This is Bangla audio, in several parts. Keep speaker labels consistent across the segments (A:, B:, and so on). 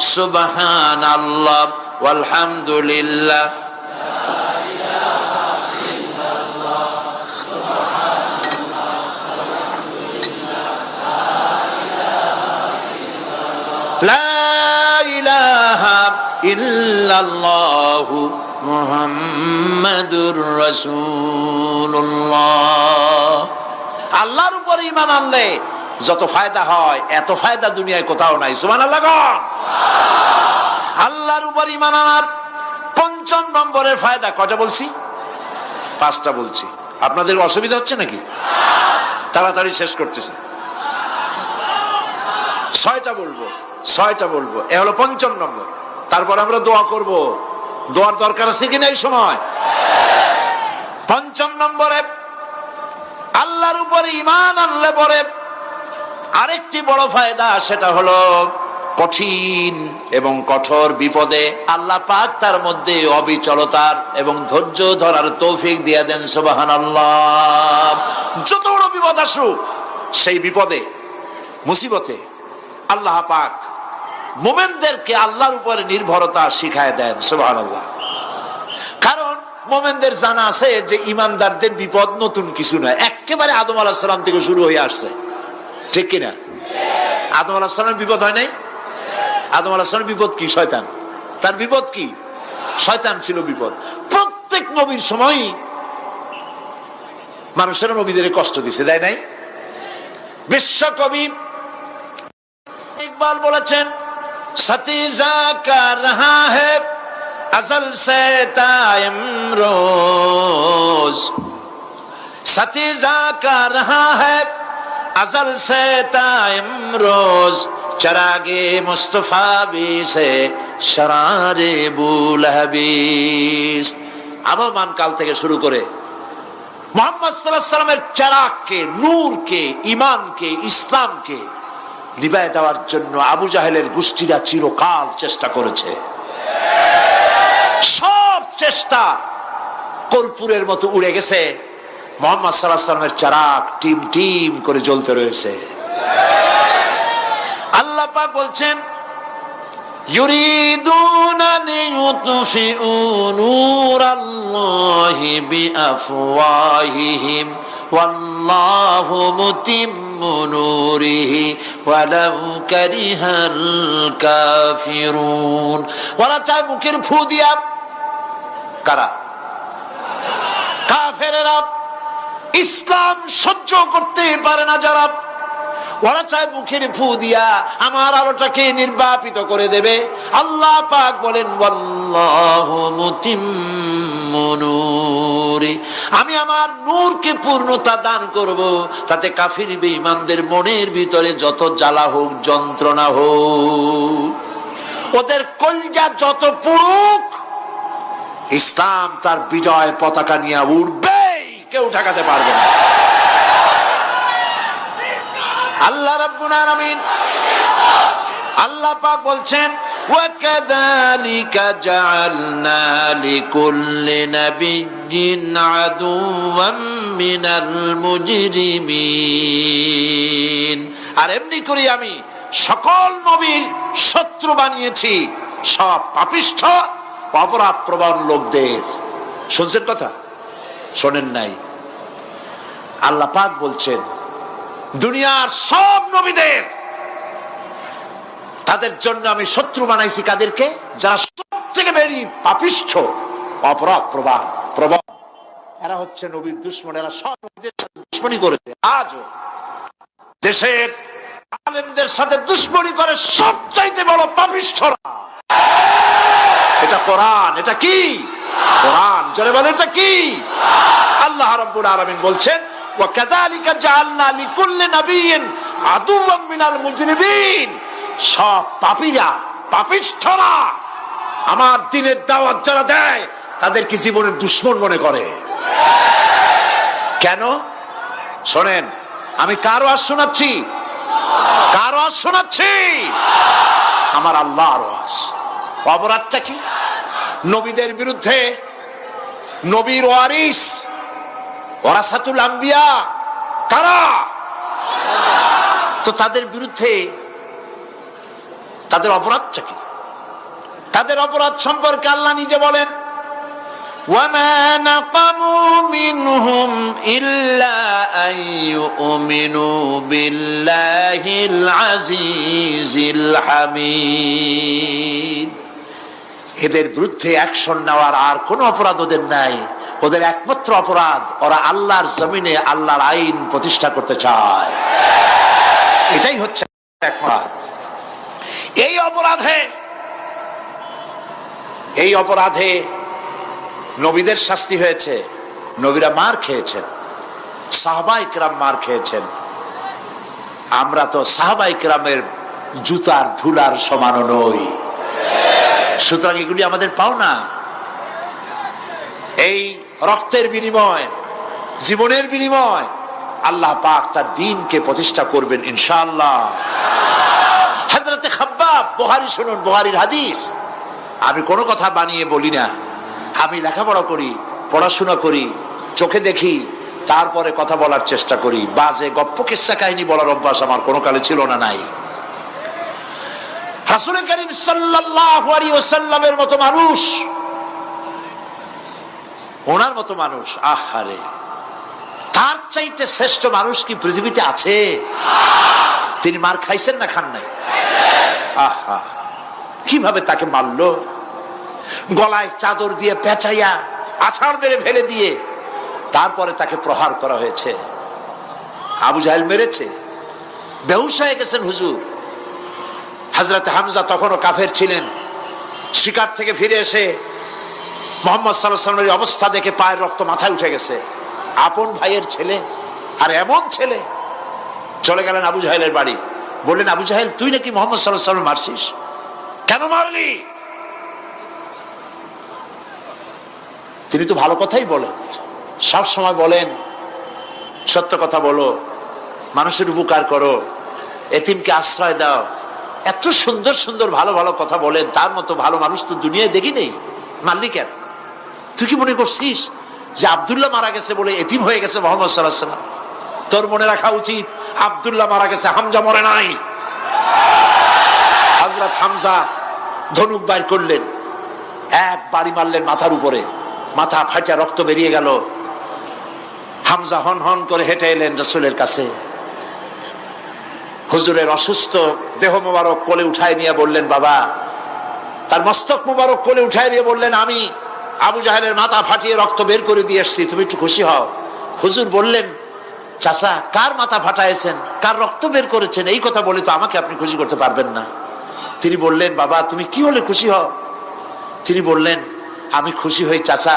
A: সুবাহান আল্লাহ আলহামদুলিল্লাহ ইল্লাল্লাহু মুহাম্মাদুর রাসূলুল্লাহ। আল্লাহর উপর ইমান আনলে যত ফায়দা হয়, এত ফায়দা দুনিয়ায় কোথাও নাই। সুমান আল্লাহ আল্লাহর উপর ইমান আনার পঞ্চম নম্বরের ফায়দা কটা বলছি? পাঁচটা বলছি। আপনাদের অসুবিধা হচ্ছে নাকি? তাড়াতাড়ি শেষ করতেছে। ছয়টা বলব ছয়টা বলব। এ হলো পঞ্চম নম্বর। তারপর আমরা দোয়া করব। দোয়ার দরকার আছে কিনা এই সময়? পঞ্চম নম্বরে, আল্লাহর উপরে ইমান আনলে পরে আরেকটি বড় ফায়দা, সেটা হলো কঠিন এবং কঠোর বিপদে আল্লাহ পাক তার মধ্যে অবিচলতার এবং ধৈর্য ধরার তৌফিক দিয়ে দেন সুবাহান আল্লাহ যত বড় বিপদ আসুক, সেই বিপদে, মুসিবতে আল্লাহ পাক মোমেনদেরকে আল্লাহর উপরে নির্ভরতা শিখায় দেন সুবাহ আল্লাহ কারণ মোমেনদের জানা আছে যে ইমানদারদের বিপদ নতুন কিছু নয়, একেবারে আদম আলাহিসাল্লাম থেকে শুরু হয়ে আসছে। ঠিক কিনা? আদম আলাহ বিপদ হয় নাই? আদম আলাহ বিপদ কি? শয়তান। তার বিপদ কি? শয়তান ছিল বিপদ। প্রত্যেক নবীর সময় মানুষের নবীদের কষ্ট দিছে, দেয় নাই? বিশ্বকবি ইকবাল বলেছেন, সতীজা যা রাহা আজল সে তাইম রোজ। সতীজা হ্যাঁ अजल से तायम रोज चरागे मुस्तफा भी से शरारे बुल हबीस আবহমান কাল থেকে শুরু করে মোহাম্মদ সাল্লাহ সাল্লামের চারাককে নূরকে ইমানকে ইসলামকে লিবায় দেওয়ার জন্য আবু জাহেলের গোষ্ঠীরা চিরকাল চেষ্টা করেছে সব চেষ্টা কর্পূরের মতো উড়ে গেছে মোহাম্মদ সাল্লাহ সাল্লামের চারাক টিম টিম করে জ্বলতে রয়েছে আল্লাহ পাক বলছেন يريدون ليطفئوا نور الله بأفواههم والله متم نوره ولو كره الكافرون ওরা চায় মুখের ফু দিয়া কারা কাফেরেরা ইসলাম সহ্য করতে পারে না যারা। ওরা চায় মুখের ফু দিয়া আমার আলোটাকে নির্বাপিত করে দেবে। আল্লাহ পাক বলেন আমি আমার নূরকে পূর্ণতা দান করব, তাতে কাফির বেঈমানদের মনের ভিতরে যত জ্বালা হোক, যন্ত্রণা হোক। ওদের কলজা যত পুরুক ইসলাম তার বিজয় পতাকা নিয়ে উঠবেই কেউ ঠেকাতে পারবে না আল্লাহ রাব্বুল আলামিন আল্লাহ পাক বলছেন وكذلك جعلنا لكل نبي عدوا من المجرمين আর এমনি করি আমি সকল নবীর শত্রু বানিয়েছি সব পাপিষ্ঠ অপরাধ প্রবণ লোকদের শুনছেন কথা শোনেন নাই। আল্লাহ পাক বলছেন, দুনিয়ার সব নবীদের, তাদের জন্য আমি শত্রু বানাইছি কাদেরকে? যারা সব থেকে বেরি পাপিষ্ঠ, অপরাধ প্রবাহ প্রবাহ এরা হচ্ছে নবীর দুশ্মন, এরা সব নবীদের সাথে দুশ্মনী করেছে। আজও দেশের আলেমদের সাথে দুশ্মনী করে সবচাইতে বড় পাপিষ্ঠরা। এটা কোরআন, এটা কি? কোরআন। বলেন, এটা কি? আল্লাহ রাব্বুল আলামিন বলছেন জাআলনা লিকুল্লি নাবিয়্যিন আদুওয়াম মিনাল সব পাপীরা, পাপিষ্ঠরা আমার দিনের দাওয়াত যারা দেয়, তাদেরকে জীবনের দুশ্মন মনে করে। কেন? শোনেন, আমি কারও আর শোনাচ্ছি? কারও আর শোনাচ্ছি? আমার আল্লাহ আর অপরাধটা কি? নবীদের বিরুদ্ধে নবীর ওয়ারিস ওরাসাতুল আম্বিয়া কারা তো তাদের বিরুদ্ধে তাদের অপরাধটা কি তাদের অপরাধ সম্পর্কে আল্লাহ নিজে বলেন وما نقموا منهم إلا أن يؤمنوا بالله العزيز الحميد এদের বিরুদ্ধে অ্যাকশন নেওয়ার আর কোনো অপরাধ ওদের নাই। ওদের একমাত্র অপরাধ, ওরা আল্লাহর জমিনে আল্লাহর আইন প্রতিষ্ঠা করতে চায়। এটাই হচ্ছে এই অপরাধে এই অপরাধে নবীদের শাস্তি হয়েছে। নবীরা মার খেয়েছেন। সাহবাই কিরাম মার খেয়েছেন। আমরা তো সাহবাই কিরামের জুতার ধুলার সমানও নই। সুতরাং এগুলি আমাদের পাওনা। এই রক্তের বিনিময়, জীবনের বিনিময়, আল্লাহ পাক তার দিনকে প্রতিষ্ঠা করবেন ইনশাআল্লাহ। হাজরতে খাব্বাব, বহারি শুনুন, বহারির হাদিস। আমি কোনো কথা বানিয়ে বলি না। আমি লেখাপড়া করি, পড়াশোনা করি, চোখে দেখি, তারপরে কথা বলার চেষ্টা করি। বাজে, গপ্প কিস্সা কাহিনী বলার অভ্যাস আমার কোনো কালে ছিল না, নাই। রাসূল করিম সাল্লাল্লাহু মতো মানুষ। ওনার মতো মানুষ, আহারে। তার চাইতে শ্রেষ্ঠ মানুষ কি পৃথিবীতে আছে? তিনি মার খাইছেন না খান নাই? আহা, কীভাবে তাকে মারলো? গলায় চাদর দিয়ে পেঁচাইয়া, আছাড় মেরে ফেলে দিয়ে, তারপরে তাকে প্রহার করা হয়েছে। আবু জাহেল মেরেছে। বেহুশ হয়ে গেছেন হুজুর। হাজরত হামজা তখনও কাফের ছিলেন। শিকার থেকে ফিরে এসে মোহাম্মদ সাল্লামের অবস্থা দেখে পায়ের রক্ত মাথায় উঠে গেছে। আপন ভাইয়ের ছেলে আর এমন ছেলে। চলে গেলেন আবু জাহেলের বাড়ি। বললেন, আবু জাহেল, তুই নাকি মোহাম্মদ সাল্লাহ সাল্লাম মারছিস? কেন মারলি? তিনি তো ভালো কথাই বলেন। সব সময় বলেন, সত্য কথা বলো, মানুষের উপকার করো, এতিমকে আশ্রয় দাও এত সুন্দর সুন্দর ভালো ভালো কথা বলেন, তার মতো ভালো মানুষ তো দুনিয়ায় দেখি নেই। মারলি কেন তুই কি মনে করছিস যে আবদুল্লাহ মারা গেছে বলে এতিম হয়ে গেছে মোহাম্মদ সাল্লাহ তোর মনে রাখা উচিত, আবদুল্লাহ মারা গেছে, হামজা মরে নাই। হজরত হামজা ধনুক বাইর করলেন, এক বাড়ি মারলেন মাথার উপরে। মাথা ফাটা রক্ত বেরিয়ে গেল। হামজা হন হন করে হেঁটে এলেন রসুলের কাছে। হুজুরের অসুস্থ দেহ মুবারক কোলে উঠায় নিয়ে বললেন, বাবা, তার মস্তক মুবারক কোলে উঠায় নিয়ে বললেন, আমি আবু জাহেলের মাথা ফাটিয়ে রক্ত বের করে দিয়ে এসছি, তুমি একটু খুশি হও। হুজুর বললেন, চাচা, কার মাথা ফাটাইছেন? কার রক্ত বের করেছেন? এই কথা বলে তো আমাকে আপনি খুশি করতে পারবেন না। তিনি বললেন, বাবা, তুমি কি হলে খুশি হও? তিনি বললেন, আমি খুশি হই, চাচা,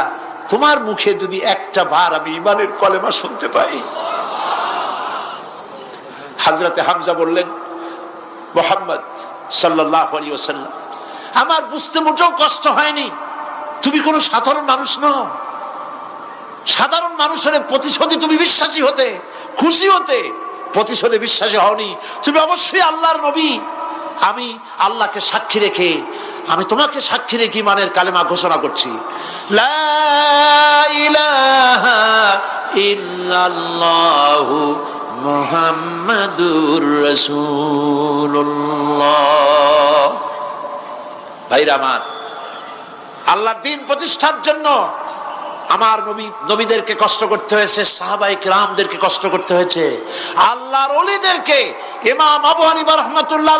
A: তোমার মুখে যদি একটা বার আমি ইমানের কলেমা শুনতে পাই হাজরতে হামজা বললেন, মোহাম্মদ সাল্লাহ আলী ওসাল্লাম আমার বুঝতে মোটেও কষ্ট হয়নি। তুমি কোনো সাধারণ মানুষ নও। সাধারণ মানুষের প্রতিশোধে তুমি বিশ্বাসী হতে, খুশি হতে প্রতিশোধে বিশ্বাসী হওনি। তুমি অবশ্যই আল্লাহর নবী। আমি আল্লাহকে সাক্ষী রেখে, আমি তোমাকে সাক্ষী রেখে মানের কালেমা ঘোষণা করছি। লা ইলাহা ইল্লাল্লাহু মুহাম্মাদুর রাসূলুল্লাহ। ভাইরা আমার আল্লাহর দিন প্রতিষ্ঠার জন্য আমার নবী, নবীদেরকে কষ্ট করতে হয়েছে সাহাবাই কিরামদেরকে কষ্ট করতে হয়েছে। আল্লাহর অলিদেরকে ইমাম আবু হানিফা রহমাতুল্লাহ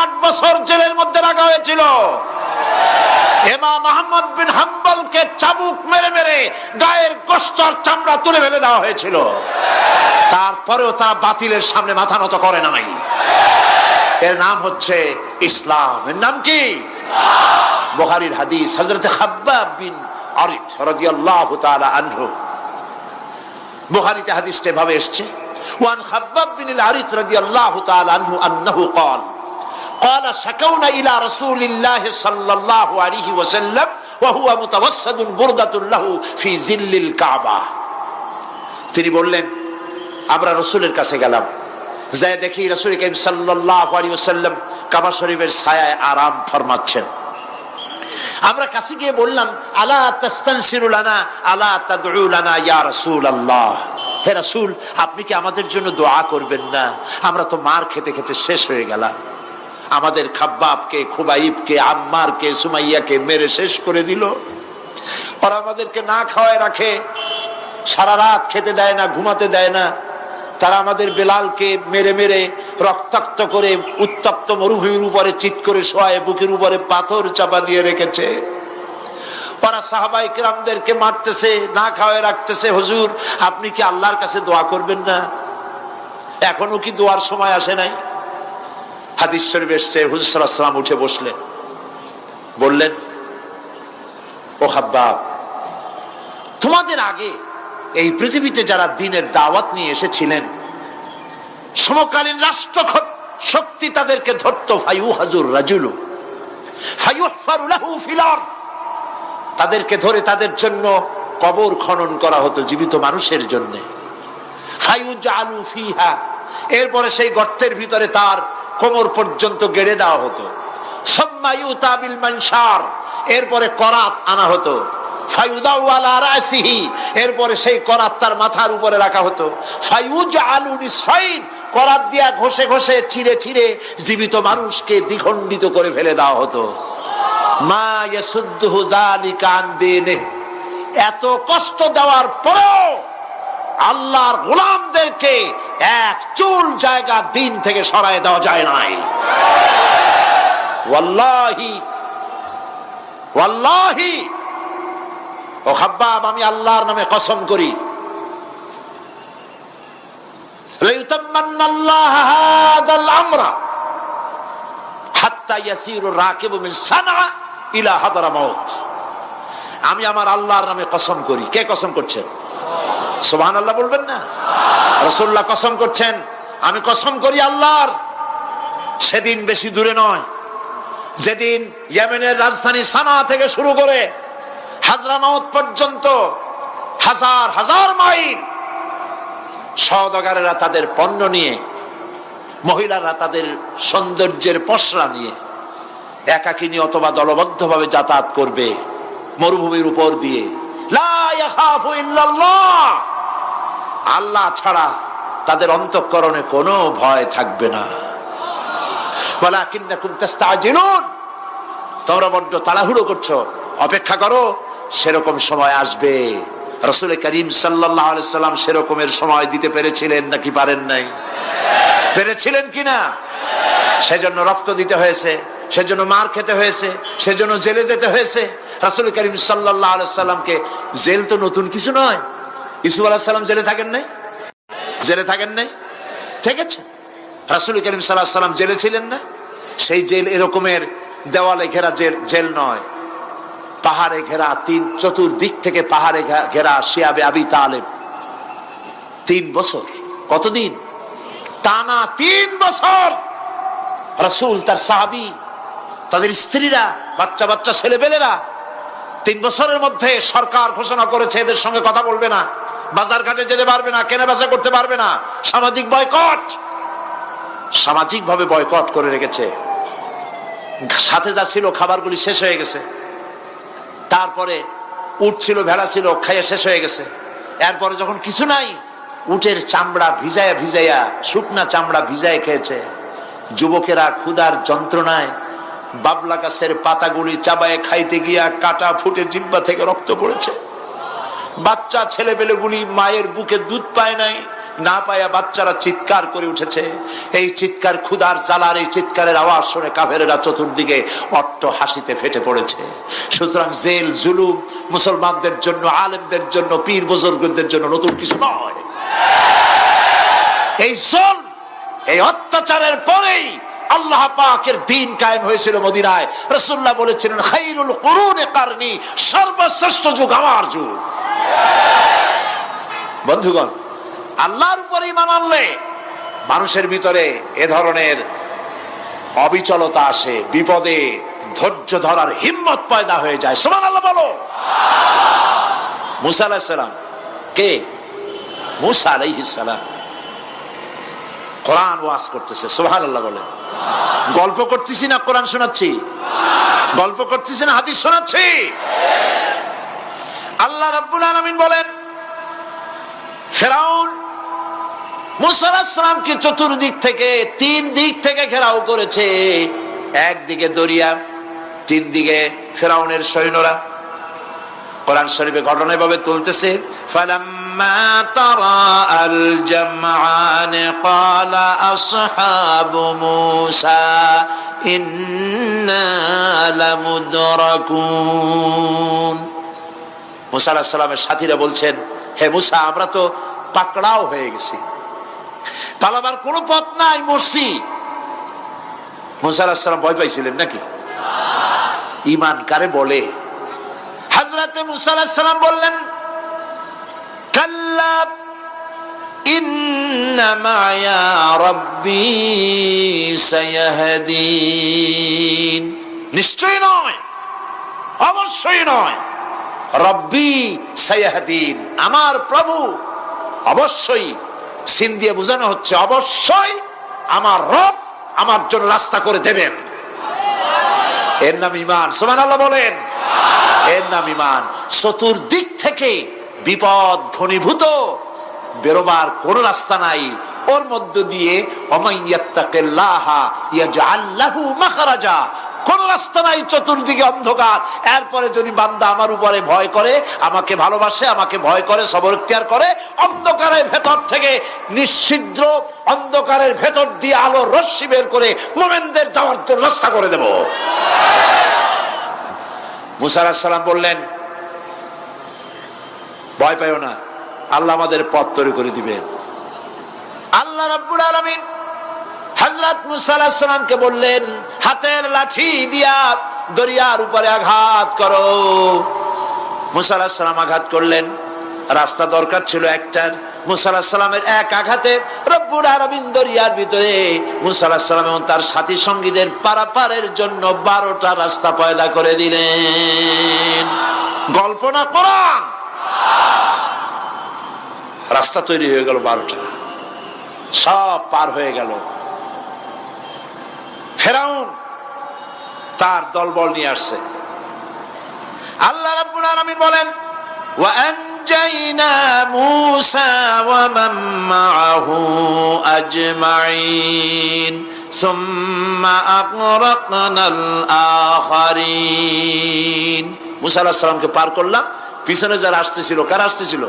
A: আট বছর জেলের মধ্যে রাখা হয়েছিল। ইমাম মোহাম্মদ বিন হাম্বলকে চাবুক মেরে মেরে গায়ের কষ্ট আর চামড়া তুলে ফেলে দেওয়া হয়েছিল। তারপরেও তারা বাতিলের সামনে মাথা নত করে নাই এর নাম হচ্ছে ইসলাম এর নাম কি বুখারীর হাদিস হযরত খাব্বাব বিন আরিত রাদিয়াল্লাহু তাআলা আনহু বুখারীতে হাদিসটা এভাবে এসেছে ওয়ান খাব্বাব বিন আরিত রাদিয়াল্লাহু তাআলা আনহু আন্নাহু قال قال شكونا إلى رسول الله صلى الله عليه وسلم وهو متوسد بردة له في ظل الكعبة তিনি বললেন আমরা রসুলের কাছে গেলাম। যাই দেখি রসুল করিম সাল্লাল্লাহু আলাইহি ওয়াসাল্লাম কাবা শরীফের ছায়ায় আরাম ফরমাচ্ছেন। আমরা কাছে গিয়ে বললাম, আলা তাস্তানসিরু লানা, আলা তাদউ লানা ইয়া রাসূলুল্লাহ? হে রাসূল, আপনি কি আমাদের জন্য দোয়া করবেন না? আমরা তো মার খেতে খেতে শেষ হয়ে গেলাম। আমাদের খাব্বাবকে, খুবাইবকে, আম্মারকে, সুমাইয়াকে মেরে শেষ করে দিল। ওরা আমাদেরকে না খাওয়ায় রাখে। সারা রাত খেতে দেয় না, ঘুমাতে দেয় না। তারা আমাদের বেলালকে মেরে মেরে রক্তাক্ত করে উত্তপ্ত মরুভূমির উপরে চিৎ করে শোয়ায়, বুকের উপরে পাথর চাপা দিয়ে রেখেছে। ওরা সাহাবাই কিরামদেরকে মারতেছে, না খাওয়ায় রাখতেছে, হুজুর, আপনি কি আল্লাহর কাছে দোয়া করবেন না? এখনও কি দোয়ার সময় আসে নাই? হাদিস শরীফ এসছে, হুজুর সাল্লাম উঠে বসলেন। বললেন, ও হাব্বাব, তোমাদের আগে এই পৃথিবীতে যারা দিনের দাওয়াত নিয়ে এসেছিলেন, সমকালীন রাষ্ট্র শক্তি তাদেরকে ধরত ফাইউ হাজুর রাজুলু তাদেরকে ধরে তাদের জন্য কবর খনন করা হতো জীবিত মানুষের জন্য। এরপরে সেই গর্তের ভিতরে তার কোমর পর্যন্ত গেড়ে দেওয়া হতো। সম্মায়ু তাবিল মানসার, এরপরে করাত আনা হতো। এরপরে সেই করাত তার মাথার উপরে রাখা হতো। ফাইউজ আলু করাত দিয়া ঘষে ঘষে চিড়ে চিড়ে জীবিত মানুষকে দ্বিখণ্ডিত করে ফেলে দেওয়া হতো। মা ইয়াসুদ্দুহু যালিকা আন এত কষ্ট দেওয়ার পরেও আল্লাহর গোলামদেরকে এক চুল জায়গা দিন থেকে সরায় দেওয়া যায় নাই। ওয়াল্লাহি ওয়াল্লাহি ও হাব্বাব আমি আল্লাহর নামে কসম করি। আমি আমার আল্লাহর নামে কসম করি। কে কসম করছেন? সোহান আল্লাহ বলবেন না? রসুল্লাহ কসম করছেন, আমি কসম করি আল্লাহর। সেদিন বেশি দূরে নয়। যেদিন ইয়েমেনের রাজধানী সানা থেকে শুরু করে হাজরামাউত পর্যন্ত হাজার হাজার মাইল সওদাগারেরা তাদের পণ্য নিয়ে, মহিলারা তাদের সৌন্দর্যের পসরা নিয়ে, একাকিনী অথবা দলবদ্ধভাবে যাতায়াত করবে মরুভূমির উপর দিয়ে। আল্লাহ ছাড়া তাদের অন্তঃকরণে কোনো ভয় থাকবে না। তোমরা বড্ড তাড়াহুড়ো করছ। অপেক্ষা করো। সেরকম সময় আসবে। রসুল করিম সাল্লাম সেরকমের সময় দিতে পেরেছিলেন নাকি পারেন নাই? পেরেছিলেন কিনা সেজন্য রক্ত দিতে হয়েছে, সেজন্য মার খেতে হয়েছে, সেজন্য জেলে যেতে হয়েছে। রাসুল করিম সাল্লাহ সাল্লামকে জেল তো নতুন কিছু নয়। ইসুফ আলাহ সাল্লাম জেলে থাকেন নাই? জেলে থাকেন নাই? থেকেছে রাসুল করিম সাল্লাহ সাল্লাম জেলে ছিলেন না? সেই জেল এরকমের দেওয়ালে ঘেরা জেল জেল নয়। পাহাড়ে ঘেরা তিন চতুর্দিক থেকে পাহাড়ে ঘেরা শিয়াবে আবি তালেব। তিন বছর। কতদিন? টানা তিন বছর। রসুল, তার সাহাবি, তাদের স্ত্রীরা, বাচ্চা বাচ্চা ছেলে ছেলেপেলেরা তিন বছরের মধ্যে সরকার ঘোষণা করেছে, এদের সঙ্গে কথা বলবে না। বাজার ঘাটে যেতে পারবে না কেনা বেচা করতে পারবে না। সামাজিক বয়কট। সামাজিক ভাবে বয়কট করে রেখেছে। সাথে যা ছিল, খাবারগুলি শেষ হয়ে গেছে। তারপরে উট ছিল, ভেড়া ছিল, খাইয়ে শেষ হয়ে গেছে। এরপরে যখন কিছু নাই, উটের চামড়া ভিজায়া ভিজাইয়া শুকনা চামড়া ভিজায় খেয়েছে। যুবকেরা ক্ষুধার যন্ত্রণায় বাবলা গাছের পাতাগুলি চাবায়ে খাইতে গিয়া কাটা ফুটে জিব্বা থেকে রক্ত পড়েছে। বাচ্চা ছেলেপেলেগুলি মায়ের বুকে দুধ পায় নাই। না পায়া বাচ্চারা চিৎকার করে উঠেছে। এই চিৎকার ক্ষুধার জ্বালার এই চিৎকারের আওয়াজ শুনে কাফেরেরা চতুর্দিকে অট্ট হাসিতে ফেটে পড়েছে। সুতরাং জেল, জুলুম, মুসলমানদের জন্য, আলেমদের জন্য, পীর বুজুর্গদের জন্য নতুন কিছু নয়। এই জল এই অত্যাচারের পরেই আল্লাহ পাকের দিন কায়েম হয়েছিল মদিনায়। রসুল্লাহ বলেছিলেন, খাইরুল কুরুনে কারনি, সর্বশ্রেষ্ঠ যুগ আমার যুগ। বন্ধুগণ আল্লাহর উপরে ইমান আনলে মানুষের ভিতরে এ ধরনের অবিচলতা আসে, বিপদে ধৈর্য ধরার হিম্মত পয়দা হয়ে যায়। সোমান আল্লাহ বলো। মুসা আলাহিসাল্লাম কে? মুসা আলাইহিসালাম কোরআন ওয়াজ করতেছে সোহান আল্লাহ বলে। গল্প করতেছি না, কোরআন শোনাচ্ছি? গল্প করতেছি না, হাদিস শোনাচ্ছি? আল্লাহ রাব্বুল আলামিন বলেন, ফেরাউন মুসালামকে চতুর্দিক থেকে, তিন দিক থেকে ঘেরাও করেছে? একদিকে দরিয়া, তিন দিকে ফেরাউনের সৈন্যরা। কোরআন শরীফে ঘটনা এভাবে তুলতেছে, ফালাম্মা তারাআল জামআন ক্বালা আসহাবু মূসা, ইন্না লামুদরাকুন। মুসা সাথীরা বলছেন, হে মুসা, আমরা তো পাকড়াও হয়ে গেছি। পালাবার কোনো পথ নাই, মরছি। মুসা ভয় পাইছিলেন নাকি? ইমান কারে বলে? হাজরাতে মুসা আলাহিস বললেন, কাল্লা নয়, অবশ্যই নয়। রব্বি আমার প্রভু, অবশ্যই। সিন দিয়ে বোঝানো হচ্ছে, অবশ্যই আমার রব আমার জন্য রাস্তা করে দেবেন। এর নাম ইমান সোমান আল্লাহ বলেন। এর নাম ইমান চতুর্দিক থেকে বিপদ ঘনীভূত, বেরোবার কোন রাস্তা নাই। ওর মধ্য দিয়ে অমাইয়াত্তাকিল্লাহা ইয়াজআল্লাহু মাখরাজা। কোন রাস্তা নাই, চতুর্দিকে অন্ধকার। এরপরে যদি বান্দা আমার উপরে ভয় করে, আমাকে ভালোবাসে, আমাকে ভয় করে, সবর ইখতিয়ার করে, অন্ধকারের ভেতর থেকে নিশ্ছিদ্র অন্ধকারের ভেতর দিয়ে আলো, রশ্মি বের করে মোমেনদের যাওয়ার জন্য রাস্তা করে দেব। মুসা সালাম বললেন, ভয় পাইও না, আল্লাহ আমাদের পথ তৈরি করে দিবেন। আল্লাহ রাব্বুল আলামিন হযরত মুসা আলাইহিস সালামকে বললেন, হাতের লাঠি দিয়া দরিয়ার উপরে আঘাত করো। মুসা আলাইহিস সালাম আঘাত করলেন। রাস্তা দরকার ছিল একটার এক আঘাতে ভিতরে এবং তার সাথী সঙ্গীদের পারাপারের জন্য বারোটা রাস্তা পয়দা করে দিলেন। গল্প না কোরআন? রাস্তা তৈরি হয়ে গেল বারোটা। সব পার হয়ে গেল। ফেরাউন তার দলবল নিয়ে আসছে। আল্লাহ রাব্বুল আলামিন বলেন, ওয়া আনজাইনা মূসা ওয়া মান মাআহু আজমাইন সুম্মা আগরাকনাল আখারিন। মুসা আলাইহিস সালামকে পার করলাম। পিছনে যারা আসতেছিল, কার আসতেছিল?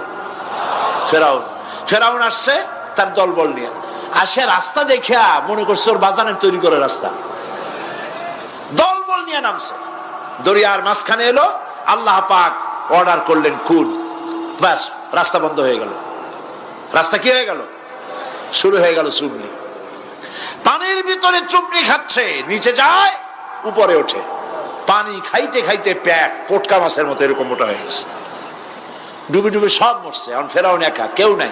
A: ফেরাউন। ফেরাউন আসছে তার দলবল নিয়ে। আসে রাস্তা দেখিয়া মনে করছে ওর বাজানের তৈরি করে রাস্তা। দলবল নিয়ে নামছে। দরিয়ার মাঝখানে এলো, আল্লাহ পাক অর্ডার করলেন খুন। ব্যাস, রাস্তা বন্ধ হয়ে গেল। রাস্তা কি হয়ে গেল? শুরু হয়ে গেল চুবনি পানির ভিতরে চুবনি খাচ্ছে, নিচে যায়, উপরে ওঠে। পানি খাইতে খাইতে প্যাট, পোটকা মাছের মতো এরকম মোটা হয়ে গেছে। ডুবে ডুবে সব মরছে, এখন ফেরাউন একা, কেউ নাই।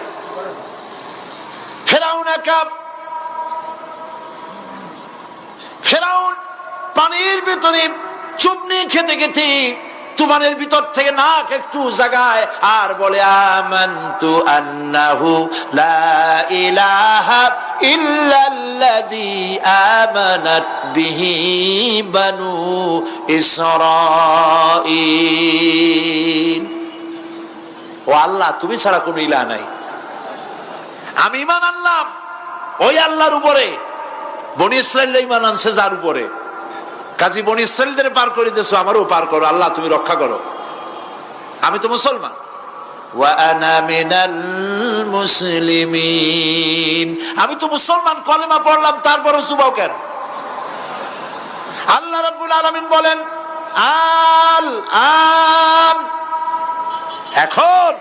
A: পানির ভিতরে চুপনি খেতে খেতে তুমানের ভিতর থেকে নাক একটু জাগায় আর বলে, আমান্তু আন্নাহু আল্লাহ, তুমি ছাড়া কোনো ইলাহ নাই। আমি ইমান আনলাম। ওই আল্লাহর উপরে। বনি ইসরায়েল ইমান আনছে যার উপরে। কাজী বনি ইসরায়েলদের পার করে দিয়েছ, আমারও পার করো। আল্লাহ, তুমি রক্ষা করো। আমি তো মুসলমান। আমি তো মুসলমান, কলেমা পড়লাম, তারপরও চুবাও কেন? আল্লাহ রাব্বুল আলামিন বলেন, আল আন এখন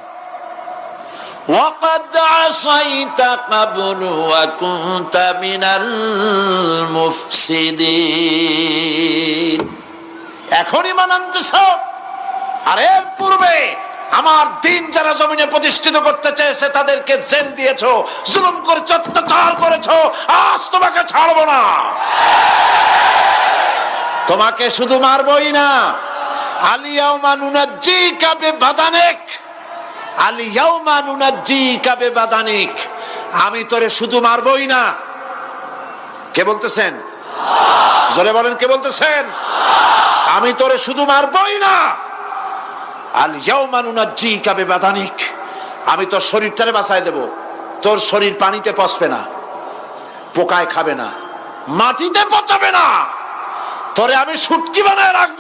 A: وقد عصيت قبل وكنت من المفسدين এখন ইমান আনতেছ আর এর পূর্বে আমার দিন যারা জমিনে প্রতিষ্ঠিত করতে চেয়েছে তাদেরকে জেল দিয়েছো জুলুম করেছো অত্যাচার করেছো আজ তোমাকে ছাড়বো না তোমাকে শুধু মারবই না আলিয়াও মানুনাজ্জি কাবে বাদানেক আলিয়াউমা নুনাজ্জিকা বিবাদানিক আমি তোরে শুধু মারবই না। কে বলতেছেন? জোরে বলেন, কে বলতেছেন? আমি তোরে শুধু মারবই না। আল ইয়াউমা নুনাজ্জিকা বিবাদানিক। আমি তোর শরীরটারে বাঁচায় দেব। তোর শরীর পানিতে পচবে না, পোকায় খাবে না, মাটিতে পচাবে না। তোরে আমি সুটকি বানায় রাখব।